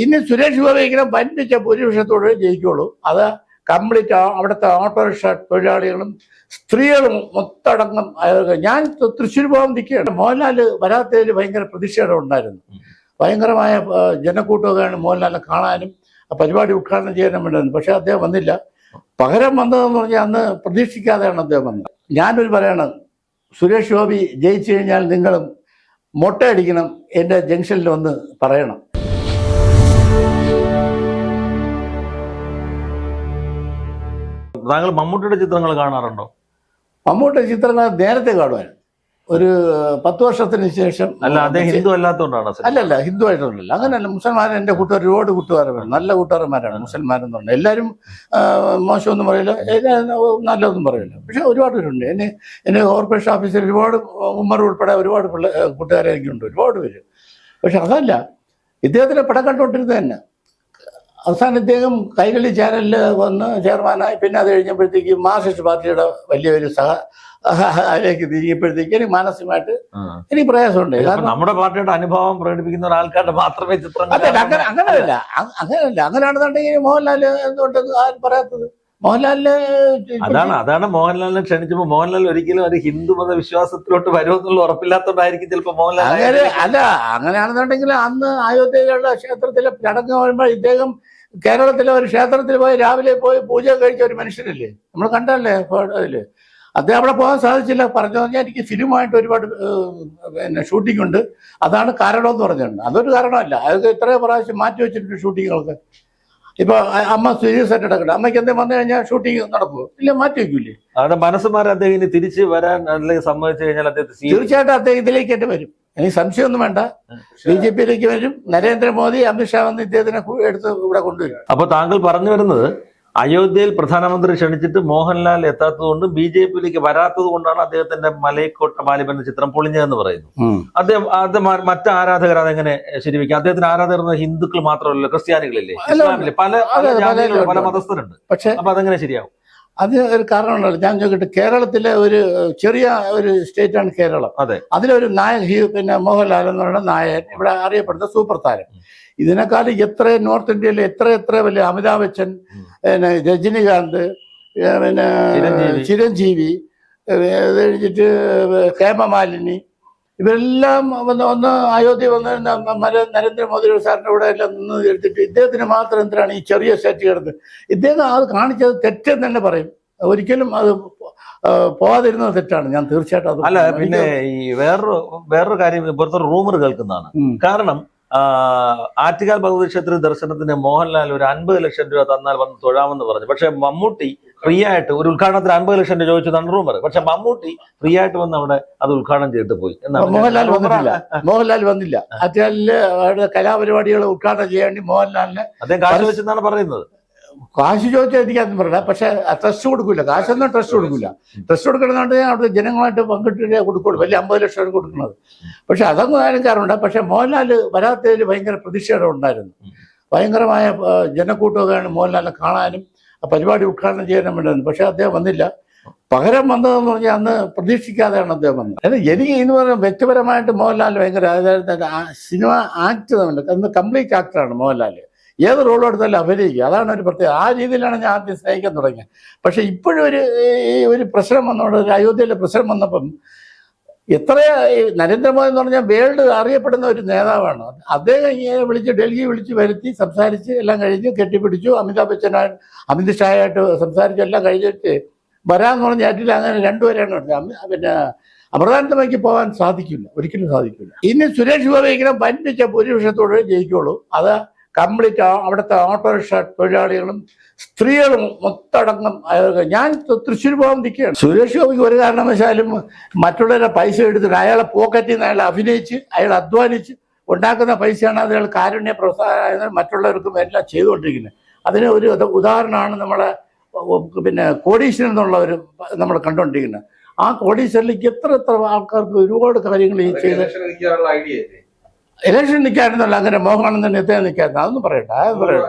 ഇനി സുരേഷ് ഗോപി ഇങ്ങനെ വൻപിച്ച ഭൂരിപക്ഷത്തോടെ ജയിക്കുള്ളൂ. അത് കംപ്ലീറ്റ് അവിടുത്തെ ഓട്ടോറിക്ഷ തൊഴിലാളികളും സ്ത്രീകളും മൊത്തടങ്കം ഞാൻ തൃശ്ശൂർ പോകാൻ നിൽക്കുകയാണ്. മോഹൻലാൽ വരാത്തതിൽ ഭയങ്കര പ്രതിഷേധം ഉണ്ടായിരുന്നു. ഭയങ്കരമായ ജനക്കൂട്ടുകയാണ് ജനക്കൂട്ടമൊക്കെയാണ് മോഹൻലാലിനെ കാണാനും ആ പരിപാടി ഉദ്ഘാടനം ചെയ്യാനും വേണ്ടിയിരുന്നു പക്ഷേ അദ്ദേഹം വന്നില്ല. പകരം വന്നതെന്ന് പറഞ്ഞാൽ അന്ന് പ്രതീക്ഷിക്കാതെയാണ് അദ്ദേഹം വന്നത്. ഞാനൊരു പറയണം സുരേഷ് ഗോപി ജയിച്ചു കഴിഞ്ഞാൽ നിങ്ങളും മൊട്ടയടിക്കണം എന്റെ ജംഗ്ഷനിൽ വന്ന് പറയണം. താങ്കൾ മമ്മൂട്ടിയുടെ ചിത്രങ്ങൾ കാണാറുണ്ടോ? മമ്മൂട്ടിയുടെ ചിത്രങ്ങൾ നേരത്തെ കാണുവാൻ. ഒരു പത്ത് വർഷത്തിന് ശേഷം അല്ല അദ്ദേഹം ഹിന്ദു അല്ലാത്തതുകൊണ്ടാണ് അല്ല അല്ലല്ല ഹിന്ദു ആയിട്ടുണ്ടല്ലോ അങ്ങനെയല്ല മുസൽമാൻ എന്റെ കൂട്ടുകാർ ഒരുപാട് കൂട്ടുകാരാണ് നല്ല കൂട്ടുകാരന്മാരാണ് മുസൽമാരെന്ന് പറഞ്ഞാൽ. എല്ലാവരും മോശമൊന്നും പറയില്ല. നല്ലതൊന്നും പറയില്ല. പക്ഷെ ഒരുപാട് പേരുണ്ട് എന്നെ എന്നെ കോർപ്പറേഷൻ ഓഫീസിൽ ഒരുപാട് ഉമ്മർ ഉൾപ്പെടെ ഒരുപാട് കൂട്ടുകാരെ എനിക്കുണ്ട് ഒരുപാട് പേര്. പക്ഷെ അതല്ല ഇദ്ദേഹത്തിന്റെ പടം കണ്ടുകൊണ്ടിരുന്നത് തന്നെ. അവസാനം ഇദ്ദേഹം കൈരളി ചാനലിൽ വന്ന് ചെയർമാനായി. പിന്നെ അത് കഴിഞ്ഞപ്പോഴത്തേക്ക് മാർക്സിസ്റ്റ് പാർട്ടിയുടെ വലിയൊരു സഹ അതിലേക്ക് തിരികെപ്പോഴത്തേക്ക് എനിക്ക് മാനസികമായിട്ട്. എനിക്ക് പ്രയാസമുണ്ട്. കാരണം നമ്മുടെ പാർട്ടിയുടെ അനുഭവം പ്രകടിപ്പിക്കുന്ന ഒരാൾക്കാരുടെ മാത്രമേ ചിത്രങ്ങൾ അതെ അങ്ങനെ അങ്ങനെയല്ല. അങ്ങനെയല്ല. അങ്ങനെയാണെന്നുണ്ടെങ്കിൽ മോഹൻലാൽ എന്തുകൊണ്ട് ആരും പറയാത്തത്? മോഹൻലാലിന് അതാണ് അതാണ് മോഹൻലാലിനെ ക്ഷണിച്ചപ്പോ മോഹൻലാൽ ഒരിക്കലും ഒരു ഹിന്ദു മത വിശ്വാസത്തിലോട്ട് വരുമെന്നുള്ള ഉറപ്പില്ലാത്തോണ്ടായിരിക്കും ചിലപ്പോ മോഹൻലാൽ അങ്ങനെ അല്ല അങ്ങനെയാണെന്നുണ്ടെങ്കിൽ അന്ന് അയോധ്യയിലുള്ള ക്ഷേത്രത്തിലെ ചടങ്ങ് വരുമ്പോൾ ഇദ്ദേഹം കേരളത്തിലെ ഒരു ക്ഷേത്രത്തിൽ പോയി രാവിലെ പോയി പൂജ കഴിച്ച ഒരു മനുഷ്യനല്ലേ? നമ്മൾ കണ്ടല്ലേ അതിൽ. അദ്ദേഹം അവിടെ പോകാൻ സാധിച്ചില്ല. പറഞ്ഞു പറഞ്ഞാൽ എനിക്ക് ഫിലിമായിട്ട് ഒരുപാട് പിന്നെ ഷൂട്ടിംഗ് ഉണ്ട്. അതാണ് കാരണം എന്ന് പറഞ്ഞിട്ടുണ്ട്. അതൊരു കാരണമല്ല. അതൊക്കെ ഇത്രയും പ്രാവശ്യം മാറ്റി വെച്ചിട്ടുണ്ട് ഷൂട്ടിങ്ങുകൾക്ക് ഇപ്പൊ അമ്മ സീരിയസ് ആയിട്ട് എടുക്കട്ടെ അമ്മയ്ക്ക് എന്തെങ്കിലും വന്നു കഴിഞ്ഞാൽ ഷൂട്ടിംഗ് നടക്കുമോ ഇല്ല മാറ്റി വെക്കൂലേ. അവിടെ മനസ്സുമാർ അദ്ദേഹം തിരിച്ച് വരാൻ അല്ലെങ്കിൽ സമ്മതിച്ചു കഴിഞ്ഞാൽ സ്വീകരിക്കും. തീർച്ചയായിട്ടും അദ്ദേഹം ഇതിലേക്ക് തന്നെ വരും. എനിക്ക് സംശയമൊന്നും വേണ്ട. ബി ജെ പിയിലേക്ക് വരും. നരേന്ദ്രമോദി അമിത്ഷാ വന്ന് ഇദ്ദേഹത്തിനെ എടുത്ത് ഇവിടെ കൊണ്ടുവരും. അപ്പൊ താങ്കൾ പറഞ്ഞു വരുന്നത് അയോധ്യയിൽ പ്രധാനമന്ത്രി ക്ഷണിച്ചിട്ട് മോഹൻലാൽ എത്താത്തതുകൊണ്ട് ബി ജെ പിയിലേക്ക് വരാത്തത് കൊണ്ടാണ് അദ്ദേഹത്തിന്റെ മലയക്കോട്ട ബാലിബൻ ചിത്രം പൊളിഞ്ഞതെന്ന് പറയുന്നു. അദ്ദേഹം അത് മറ്റ് ആരാധകർ അതെങ്ങനെ ശരിവെക്കും? അദ്ദേഹത്തിന് ആരാധകർ ഹിന്ദുക്കൾ മാത്രമല്ല ക്രിസ്ത്യാനികളില്ലേ? ഇസ്ലാമിലെ പല പല പല. മതസ്ഥരുണ്ട്. പക്ഷെ അപ്പൊ അതെങ്ങനെ ശരിയാവും? അത് ഒരു കാരണമുണ്ടല്ലോ ഞാൻ ചോദിക്കട്ടെ കേരളത്തിലെ ഒരു ചെറിയ ഒരു സ്റ്റേറ്റ് ആണ് കേരളം അതെ. അതിലൊരു നായകൻ ഹീ പിന്നെ മോഹൻലാൽ എന്ന് പറയുന്ന നായകൻ ഇവിടെ അറിയപ്പെടുന്ന സൂപ്പർ താരം ഇതിനേക്കാൾ എത്ര നോർത്ത് ഇന്ത്യയിൽ എത്ര എത്ര വലിയ അമിതാഭ് ബച്ചൻ. പിന്നെ രജനികാന്ത് പിന്നെ ചിരഞ്ജീവി. അത് കഴിഞ്ഞിട്ട് ഹേമമാലിനി ഇവരെല്ലാം വന്ന് ഒന്ന് അയോധ്യ വന്ന് നരേന്ദ്രമോദി സാറിന്റെ കൂടെ എല്ലാം നിന്ന് എടുത്തിട്ട് ഇദ്ദേഹത്തിന് മാത്രം എന്തിനാണ് ഈ ചെറിയ സെറ്റ് കിടന്നത്? ഇദ്ദേഹം അത് കാണിച്ചത് തെറ്റെന്ന് തന്നെ പറയും. ഒരിക്കലും അത് പോവാതിരുന്നത് തെറ്റാണ്. ഞാൻ തീർച്ചയായിട്ടും അത് അല്ല പിന്നെ ഈ വേറൊരു വേറൊരു കാര്യം ഇപ്പോഴത്തെ റൂമർ കേൾക്കുന്നതാണ്. കാരണം ആറ്റുകാൽ ഭഗവതി ക്ഷേത്ര ദർശനത്തിന് മോഹൻലാൽ ഒരു അൻപത് ലക്ഷം രൂപ തന്നാൽ വന്ന് തൊഴാമെന്ന് പറഞ്ഞു. പക്ഷെ മമ്മൂട്ടി ഫ്രീ ആയിട്ട് ഒരു ഉദ്ഘാടനത്തിന് അൻപത് ലക്ഷം രൂപ ചോദിച്ചതാണ് റൂമർ പക്ഷെ മമ്മൂട്ടി ഫ്രീ ആയിട്ട് വന്ന് അവിടെ അത് ഉദ്ഘാടനം ചെയ്തിട്ട് പോയി മോഹൻലാൽ വന്നില്ല വന്നിട്ടില്ല. മോഹൻലാൽ വന്നില്ല. അവരുടെ കലാപരിപാടികൾ ഉദ്ഘാടനം ചെയ്യാൻ വേണ്ടി മോഹൻലാലിന് അദ്ദേഹം കാശ് വെച്ചെന്നാണ് പറയുന്നത്. കാശ് ചോദിച്ചാൽ എനിക്കതൊന്നും പറയണ്ട പക്ഷെ ട്രസ്റ്റ് കൊടുക്കില്ല കാശൊന്നും ട്രസ്റ്റ് കൊടുക്കില്ല ട്രസ്റ്റ് കൊടുക്കണമെന്നുണ്ട് അവിടെ ജനങ്ങളായിട്ട് പങ്കിട്ടിട്ടേ കൊടുക്കുള്ളൂ. വലിയ അമ്പത് ലക്ഷം കൊടുക്കുന്നത്. പക്ഷെ അതൊന്നും കാര്യം കാരണമുണ്ട്. പക്ഷെ മോഹൻലാൽ വരാത്തതിൽ ഭയങ്കര പ്രതിഷേധം ഉണ്ടായിരുന്നു. ഭയങ്കരമായ ജനക്കൂട്ടമൊക്കെയാണ് മോഹൻലാലിനെ കാണാനും ആ പരിപാടി ഉദ്ഘാടനം ചെയ്യാനും വേണ്ടി പക്ഷെ അദ്ദേഹം വന്നില്ല. പകരം വന്നതെന്ന് പറഞ്ഞാൽ അന്ന് പ്രതീക്ഷിക്കാതെയാണ് അദ്ദേഹം വന്നത്. അതായത് എനിക്ക് എന്ന് പറഞ്ഞാൽ വ്യക്തിപരമായിട്ട് മോഹൻലാൽ ഭയങ്കര അതായത് സിനിമ ആക്ടർ തമ്മിൽ അന്ന് കംപ്ലീറ്റ് ആക്ടറാണ് മോഹൻലാൽ. ഏത് റോളും എടുത്താലും അഭിനയിക്കുക അതാണ് ഒരു പ്രത്യേകത. ആ രീതിയിലാണ് ഞാൻ ആദ്യം സ്നേഹിക്കാൻ തുടങ്ങിയത്. പക്ഷെ ഇപ്പോഴും ഒരു ഒരു പ്രശ്നം വന്നോണ്ട് ഒരു അയോധ്യയിലെ പ്രശ്നം വന്നപ്പം എത്ര നരേന്ദ്രമോദി എന്ന് പറഞ്ഞാൽ വേൾഡ് അറിയപ്പെടുന്ന ഒരു നേതാവാണ്. അദ്ദേഹം ഇങ്ങനെ വിളിച്ച് ഡൽഹി വിളിച്ച് വരുത്തി സംസാരിച്ച് എല്ലാം കഴിഞ്ഞ് കെട്ടിപ്പിടിച്ചു. അമിതാഭ് ബച്ചനായിട്ട് അമിത് ഷായായിട്ട് സംസാരിച്ചു എല്ലാം കഴിഞ്ഞിട്ട് വരാന്ന് പറഞ്ഞ ആറ്റിൽ അങ്ങനെ രണ്ടുപേരാണ് പിന്നെ അമൃതാനന്ദമയ്ക്ക് പോകാൻ സാധിക്കില്ല. ഒരിക്കലും സാധിക്കില്ല. ഇനി സുരേഷ് ഗോപി ഇങ്ങനെ വൻപിച്ച ഭൂരിപക്ഷത്തോടെ ജയിക്കുള്ളൂ. അത് കംപ്ലീറ്റ് അവിടുത്തെ ഓട്ടോറിക്ഷ തൊഴിലാളികളും സ്ത്രീകളും മൊത്തടങ്കം ഞാൻ തൃശ്ശൂർ പോകാൻ നിൽക്കുകയാണ്. സുരേഷ് ഗോപിക്ക് ഒരു കാരണവശാലും മറ്റുള്ളവരെ പൈസ എടുത്തിട്ട് അയാളെ പോക്കറ്റിൽ നിന്ന് അയാൾ അഭിനയിച്ച് അയാൾ അധ്വാനിച്ച് ഉണ്ടാക്കുന്ന പൈസയാണ് അത് അയാൾ കാരുണ്യ പ്രോത്സാഹനം മറ്റുള്ളവർക്കും എല്ലാം ചെയ്തുകൊണ്ടിരിക്കുന്നത്. അതിന് ഒരു ഉദാഹരണമാണ് നമ്മളെ പിന്നെ കോടീശ്വരൻ എന്നുള്ള ഒരു നമ്മൾ കണ്ടുകൊണ്ടിരിക്കുന്നത്. ആ കോടീശ്വരനിലേക്ക് എത്ര എത്ര ആൾക്കാർക്ക് ഒരുപാട് കാര്യങ്ങൾ ഈ ചെയ്ത് ഇലക്ഷൻ നിൽക്കായിരുന്നല്ലോ അങ്ങനെ മോഹനാനന്ദൻ എത്താൻ നിൽക്കായിരുന്നു അതൊന്നും പറയണ്ട അതൊന്നും പറയണ്ട.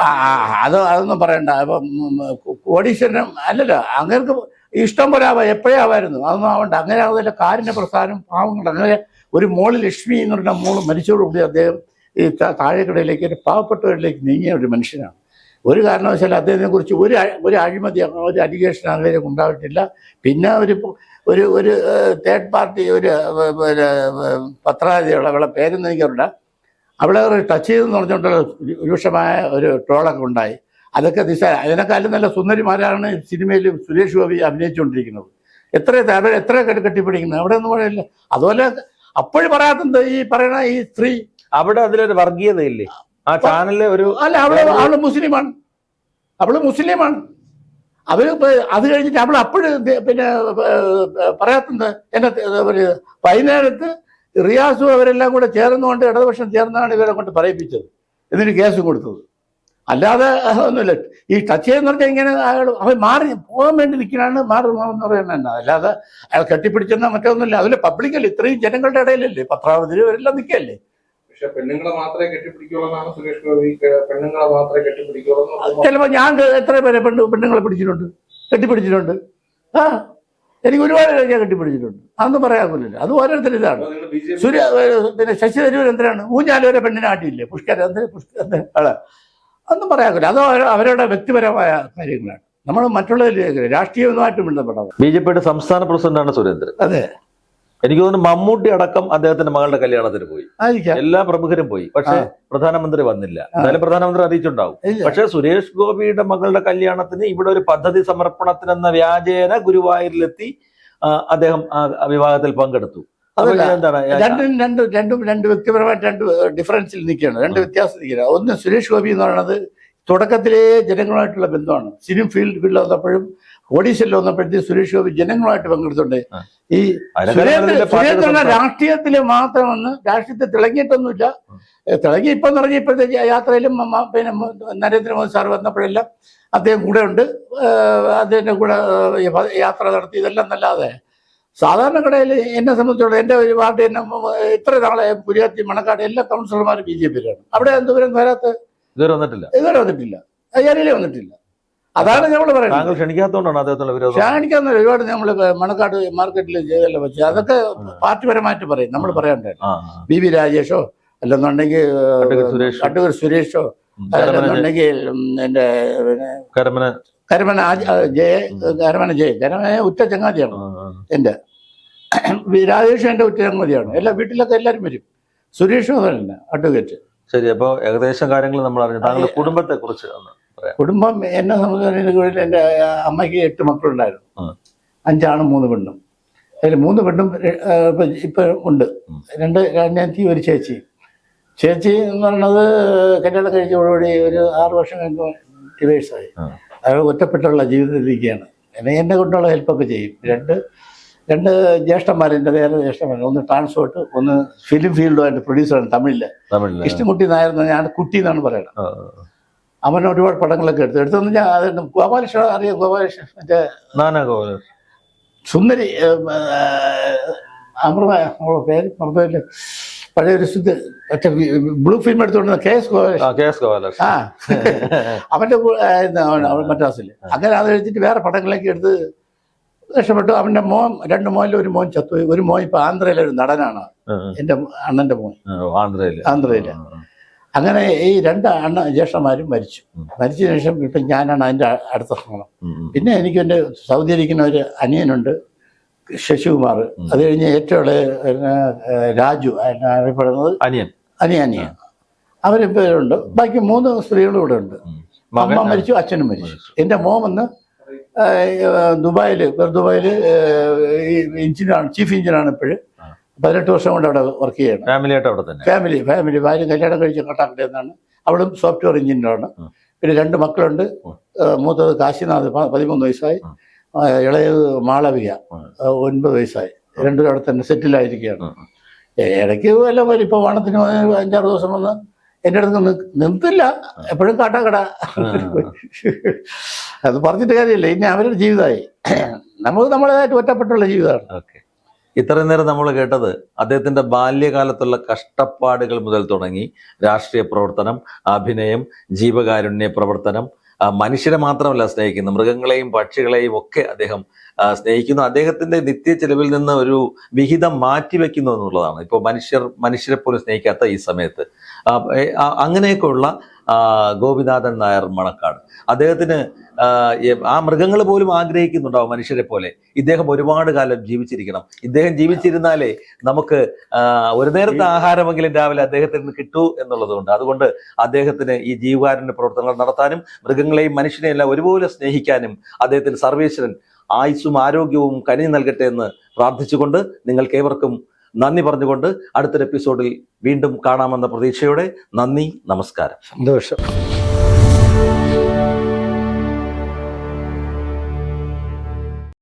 ആ അത് അതൊന്നും പറയണ്ട. കോടീശ്വരനും അല്ലല്ലോ അങ്ങനെ ഇഷ്ടം പോലെ ആവാം എപ്പോഴേ ആവായിരുന്നു? അതൊന്നും ആവണ്ട. അങ്ങനെ ആവുന്നില്ല കാരിന്റെ പ്രസ്ഥാനം പാവങ്ങൾ അങ്ങനെ ഒരു മോൾ ലക്ഷ്മി എന്ന് പറഞ്ഞ മോൾ മരിച്ചതോടുകൂടി അദ്ദേഹം ഈ താഴെക്കടയിലേക്ക് ഒരു പാവപ്പെട്ടവരിലേക്ക് നീങ്ങിയ ഒരു മനുഷ്യനാണ്. ഒരു കാരണവശാലും അദ്ദേഹത്തിനെ കുറിച്ച് ഒരു ഒരു അഴിമതി ഒരു അലിഗേഷൻ അങ്ങനെ ഉണ്ടായിട്ടില്ല. പിന്നെ ഒരു ഒരു ഒരു തേർഡ് പാർട്ടി ഒരു പിന്നെ പത്രാധിയുള്ള അവളെ പേരൊന്നും എനിക്കറിയില്ല. അവളെ ഒരു ടച്ച് ചെയ്തെന്ന് പറഞ്ഞുകൊണ്ടുള്ള ഒരു രൂക്ഷമായ ഒരു ട്രോളൊക്കെ ഉണ്ടായി. അതൊക്കെ ദിശ അതിനെക്കാളും നല്ല സുന്ദരിമാരാണ് സിനിമയിൽ സുരേഷ് ഗോപി അഭിനയിച്ചുകൊണ്ടിരിക്കുന്നത്. എത്ര അവരെ എത്ര കെട്ടി കെട്ടിപ്പിടിക്കുന്നത് അവിടെ ഒന്നും പറയില്ല. അതുപോലെ അപ്പോഴും പറയാത്തത് ഈ പറയണ ഈ സ്ത്രീ. അവിടെ അതിലൊരു വർഗീയതയില്ലേ? ആ ചാനലിലെ ഒരു അല്ല അവൾ അവൾ മുസ്ലിമാണ്. അവൾ മുസ്ലിമാണ്. ഇപ്പൊ അത് കഴിഞ്ഞിട്ട് അവൾ അപ്പോഴും പിന്നെ പറയാത്തുണ്ട് എന്നെ വൈകുന്നേരത്ത് റിയാസും അവരെല്ലാം കൂടെ ചേർന്നുകൊണ്ട് ഇടതുപക്ഷം ചേർന്നാണ് ഇവരെ കൊണ്ട് പറയിപ്പിച്ചത്. എന്നിട്ട് കേസ് കൊടുത്തത്. അല്ലാതെ ഒന്നുമില്ല. ഈ ടച്ച് ചെയ്യുന്ന പറഞ്ഞാൽ ഇങ്ങനെ അയാൾ അവൻ മാറി പോകാൻ വേണ്ടി നിൽക്കണാണ് മാറി മാറെന്ന് പറയുന്നത് തന്നെ. അല്ലാതെ അയാൾ കെട്ടിപ്പിടിച്ചെന്നാൽ മറ്റൊന്നുമില്ല അതിൽ പബ്ലിക്കല്ലേ ഇത്രയും ജനങ്ങളുടെ ഇടയിലല്ലേ? പത്രാവധി ഇവരെല്ലാം നിൽക്കല്ലേ? പക്ഷെ പെണ്ണുങ്ങളെ മാത്രമേ കെട്ടിപ്പിടിക്കുള്ളൂ എന്നാണ് സുരേഷ് ഗോപി പെണ്ണുങ്ങളെ മാത്രമേ കെട്ടിപ്പിടിക്കുള്ളൂ ചിലപ്പോ ഞാൻ എത്ര പേരെ പെണ്ണ് പെണ്ണുങ്ങളെ പിടിച്ചിട്ടുണ്ട്? കെട്ടിപ്പിടിച്ചിട്ടുണ്ട്. ആ? എനിക്ക് ഒരുപാട് പേര് ഞാൻ കെട്ടിപ്പിടിച്ചിട്ടുണ്ട്. അതൊന്നും പറയാൻ അത് ഓരോരുത്തർ ഇതാണ്. സൂര്യ പിന്നെ ശശി തരൂർ എന്തിനാണ്? ഊഞ്ഞാൽ വരെ പെണ്ണിനെ ആട്ടിയില്ലേ? പുഷ്കര എന്തിന് പുഷ്കര എന്തിന് ആൾ? ഒന്നും പറയാൻ അത് അവര- അവരുടെ വ്യക്തിപരമായ കാര്യങ്ങളാണ്. നമ്മൾ മറ്റുള്ളവരിലേക്ക് രാഷ്ട്രീയവുമായിട്ട് ബന്ധപ്പെട്ടത് ബി ജെ പിയുടെ സംസ്ഥാന പ്രസിഡന്റാണ് സുരേന്ദ്രൻ. അതെ. എനിക്ക് തോന്നുന്നു മമ്മൂട്ടി അടക്കം അദ്ദേഹത്തിന്റെ മകളുടെ കല്യാണത്തിന് പോയി. എല്ലാ പ്രമുഖരും പോയി. പക്ഷെ പ്രധാനമന്ത്രി വന്നില്ല. എന്തായാലും പ്രധാനമന്ത്രി അറിയിച്ചിട്ടുണ്ടാവും. പക്ഷെ സുരേഷ് ഗോപിയുടെ മകളുടെ കല്യാണത്തിന് ഇവിടെ ഒരു പദ്ധതി സമർപ്പണത്തിന് എന്ന വ്യാജേന ഗുരുവായൂരിലെത്തി അദ്ദേഹം ആ വിവാഹത്തിൽ പങ്കെടുത്തു. രണ്ടും രണ്ട് രണ്ടും രണ്ട് വ്യക്തിപരമായിട്ട് രണ്ട് ഡിഫറൻസിൽ നിൽക്കുകയാണ്. രണ്ട് വ്യത്യാസം നിൽക്കുകയാണ്. ഒന്ന് സുരേഷ് ഗോപി എന്ന് പറയുന്നത് തുടക്കത്തിലേ ജനങ്ങളുമായിട്ടുള്ള ബന്ധമാണ്. സിനിമ ഫീൽഡ് ഫീൽഡ് വന്നപ്പോഴും ഓഡീഷനിൽ വന്നപ്പോഴത്തേക്ക് സുരേഷ് ഗോപി ജനങ്ങളുമായിട്ട് പങ്കെടുത്തുണ്ട് ഈ സുരേന്ദ്രൻ. രാഷ്ട്രീയത്തിൽ മാത്രം വന്ന് രാഷ്ട്രീയത്തിൽ തിളങ്ങിയിട്ടൊന്നുമില്ല. തിളങ്ങി ഇപ്പം തുടങ്ങി ഇപ്പോഴത്തെ യാത്രയിലും പിന്നെ നരേന്ദ്രമോദി സാർ വന്നപ്പോഴെല്ലാം അദ്ദേഹം കൂടെ ഉണ്ട്. അദ്ദേഹത്തിന്റെ കൂടെ യാത്ര നടത്തി. ഇതെല്ലാം നല്ലാതെ. സാധാരണ കടയിൽ എന്നെ സംബന്ധിച്ചോളം എന്റെ ഒരു പാർട്ടി എന്നെ ഇത്ര നാളെ പുരിയാത്തി മണക്കാട് എല്ലാ കൗൺസിലർമാരും ബി ജെ പിയിലാണ്. അവിടെ എന്തോരം വരാത്ത ഇതുവരെ വന്നിട്ടില്ല. ഇതുവരെ വന്നിട്ടില്ല. അയ്യാരിയിലേ വന്നിട്ടില്ല. അതാണ് നമ്മൾ പറയുന്നത്. താങ്കൾ ക്ഷണിക്കാത്തതുകൊണ്ടാണ് അദ്ദേഹത്തിനുള്ള വിരോധം. ക്ഷണിക്കാൻ ഒരുപാട് നമ്മൾ മണക്കാട് മാർക്കറ്റിൽ ചെയ്തല്ലോ വെച്ച് അതൊക്കെ പാർട്ടിപരമായിട്ട് പറയും. നമ്മൾ പറയാണ്ടായിരുന്നു ആ, ബി വി രാജേഷോ അല്ലെന്നുണ്ടെങ്കിൽ അഡ്വക്കേറ്റ് സുരേഷ്. അല്ലെന്നുണ്ടെങ്കിൽ എന്റെ എന്റെ കരമന. കരമന ജയ കരമന ജയ. കരമന ഉറ്റ ചങ്ങാതിയാണ്. എന്റെ. എന്റെ രാജേഷ് എന്റെ ഉറ്റ ചങ്ങാതിയാണ്. എല്ലാ വീട്ടിലൊക്കെ എല്ലാവരും വരും. സുരേഷോ അതല്ല അഡ്വക്കേറ്റ്. ശരി അപ്പൊ ഏകദേശം കാര്യങ്ങൾ നമ്മൾ അറിഞ്ഞു. താങ്കളുടെ കുടുംബത്തെ കുറിച്ച് കുടുംബം എന്നെ സംബന്ധിച്ചിടത്തോളം എന്റെ അമ്മയ്ക്ക് എട്ട് മക്കളുണ്ടായിരുന്നു. അഞ്ചാണും മൂന്ന് പെണ്ണും. അതിൽ മൂന്ന് പെണ്ണും ഇപ്പൊ ഉണ്ട്. രണ്ട് രണ്ടായിരത്തി ഒരു ചേച്ചി ചേച്ചി എന്ന് പറയുന്നത് കല്യാണം കഴിച്ചതോടുകൂടി ഒരു ആറ് വർഷം കഴിഞ്ഞ് ഡിവേഴ്സായി. അയാൾ ഒറ്റപ്പെട്ടുള്ള ജീവിതത്തിലിരിക്കുകയാണ്. എന്നെ എന്നെ കൊണ്ടുള്ള ഹെൽപ്പൊക്കെ ചെയ്യും. രണ്ട് രണ്ട് ജ്യേഷ്ഠന്മാർ എന്റെ വേറെ ജ്യേഷ്ഠന്മാർ ഒന്ന് ട്രാൻസ്പോർട്ട് ഒന്ന് ഫിലിം ഫീൽഡുമായിട്ട് പ്രൊഡ്യൂസറാണ് തമിഴിൽ. കൃഷ്ണൻകുട്ടി നായർ എന്ന് ഞാൻ കുട്ടി എന്നാണ് പറയുന്നത് അവൻ ഒരുപാട് പടങ്ങളൊക്കെ എടുത്തു. എടുത്തൊന്നും ഞാൻ അത് ഗോപാലകൃഷ്ണ അറിയാം. ഗോപാലകൃഷ്ണൻ മറ്റേ നാനാ ഗോപാലകൃഷ്ണൻ. സുന്ദരി അമൃത അവളുടെ പേര് മറന്നില്ല പഴയ ഒരു സുന്ദ മറ്റേ ബ്ലൂ ഫിലിം എടുത്തുകൊണ്ട് കെ എസ് ആ ഗോപാലകൃഷ്ണൻ. ആ. അവന്റെ മദ്രാസിൽ. അങ്ങനെ അത് എഴുതിട്ട് വേറെ പടങ്ങളൊക്കെ എടുത്ത് രക്ഷപ്പെട്ടു. അവന്റെ മോൻ രണ്ട് മോനിൽ ഒരു മോൻ ചത്തുപോയി ഒരു മോൻ ഇപ്പൊ ആന്ധ്രയിലെ ഒരു നടനാണ് എന്റെ അണ്ണന്റെ മോൻ. ആന്ധ്രയിൽ ആന്ധ്രയിൽ. ആന്ധ്രയിൽ. അങ്ങനെ ഈ രണ്ട് അണ്ണ ജ്യേഷ്ഠന്മാരും മരിച്ചു. മരിച്ചതിന് ശേഷം ഇപ്പം ഞാനാണ് അതിന്റെ അടുത്ത സ്ഥാനം ഉം. പിന്നെ എനിക്ക് എന്റെ സൗദി ഇരിക്കുന്ന ഒരു അനിയനുണ്ട് ശശികുമാർ. അത് കഴിഞ്ഞ് ഏറ്റവും ഇളയ, രാജു അറിയപ്പെടുന്നത്? അനിയൻ. അനിയ അനിയൻ. അവരിപ്പോഴുണ്ട് ബാക്കി മൂന്ന് സ്ത്രീകളും ഇവിടെ ഉണ്ട്. അമ്മ മരിച്ചു അച്ഛനും മരിച്ചു. എന്റെ മോൻ വന്ന് ദുബായിൽ ദുബായിൽ എഞ്ചിനാണ് ചീഫ് എഞ്ചിനാണ് ഇപ്പോഴും. പതിനെട്ട് വർഷം കൊണ്ട് അവിടെ വർക്ക് ചെയ്യണം. ഫാമിലി ആയിട്ട് അവിടെ തന്നെ. ഫാമിലി ഫാമിലി ഭാര്യ കല്യാണം കഴിച്ച് കട്ടാക്കട്ടെ എന്നാണ്. അവളും സോഫ്റ്റ്വെയർ എഞ്ചിനീയറാണ്. പിന്നെ രണ്ട് മക്കളുണ്ട്. മൂത്തത് കാശിനാഥ് പതിമൂന്ന് വയസ്സായി. ഇളയത് മാളവിക. ഒൻപത് വയസ്സായി. രണ്ടും അവിടെ തന്നെ സെറ്റിലായിരിക്കുകയാണ് ഇടയ്ക്ക് എല്ലാം വരും ഇപ്പോൾ വണത്തിന് അഞ്ചാറ് ദിവസം വന്ന് എന്റെ അടുത്ത് നി- നിർത്തില്ല എപ്പോഴും കാട്ടാക്കട. അത് പറഞ്ഞിട്ട് കാര്യമില്ല. ഇനി അവരുടെ ജീവിതമായി. നമുക്ക് നമ്മളേതായിട്ട് ഒറ്റപ്പെട്ടുള്ള ജീവിതമാണ്. ഓക്കെ. ഇത്രയും നേരം നമ്മൾ കേട്ടത് അദ്ദേഹത്തിന്റെ ബാല്യകാലത്തുള്ള കഷ്ടപ്പാടുകൾ മുതൽ തുടങ്ങി രാഷ്ട്രീയ പ്രവർത്തനം അഭിനയം ജീവകാരുണ്യ പ്രവർത്തനം മനുഷ്യരെ മാത്രമല്ല സ്നേഹിക്കുന്നത് മൃഗങ്ങളെയും പക്ഷികളെയും ഒക്കെ അദ്ദേഹം സ്നേഹിക്കുന്നു. അദ്ദേഹത്തിന്റെ നിത്യ ചെലവിൽ നിന്ന് ഒരു വിഹിതം മാറ്റിവെക്കുന്നു എന്നുള്ളതാണ്. ഇപ്പോൾ മനുഷ്യർ മനുഷ്യരെ പോലും സ്നേഹിക്കാത്ത ഈ സമയത്ത്. അങ്ങനെയൊക്കെയുള്ള ഗോപിനാഥൻ നായർ മണക്കാട്. അദ്ദേഹത്തിന് ആ, മൃഗങ്ങൾ പോലും ആഗ്രഹിക്കുന്നുണ്ടാവും മനുഷ്യരെ പോലെ. ഇദ്ദേഹം ഒരുപാട് കാലം ജീവിച്ചിരിക്കണം. ഇദ്ദേഹം ജീവിച്ചിരുന്നാലേ നമുക്ക് ഒരു നേരത്തെ ആഹാരമെങ്കിലും രാവിലെ അദ്ദേഹത്തിന് കിട്ടൂ എന്നുള്ളതുകൊണ്ട്. അതുകൊണ്ട് അദ്ദേഹത്തിന് ഈ ജീവകാരുണ്യ പ്രവർത്തനങ്ങൾ നടത്താനും മൃഗങ്ങളെയും മനുഷ്യനെയും എല്ലാം ഒരുപോലെ സ്നേഹിക്കാനും അദ്ദേഹത്തിന് സർവേശ്വരൻ ആയുസ്സും ആരോഗ്യവും കനിഞ്ഞു നൽകട്ടെ എന്ന് പ്രാർത്ഥിച്ചുകൊണ്ട് നിങ്ങൾക്ക് ഏവർക്കും നന്ദി പറഞ്ഞുകൊണ്ട് അടുത്തൊരു എപ്പിസോഡിൽ വീണ്ടും കാണാമെന്ന പ്രതീക്ഷയോടെ നന്ദി നമസ്കാരം. സന്തോഷം.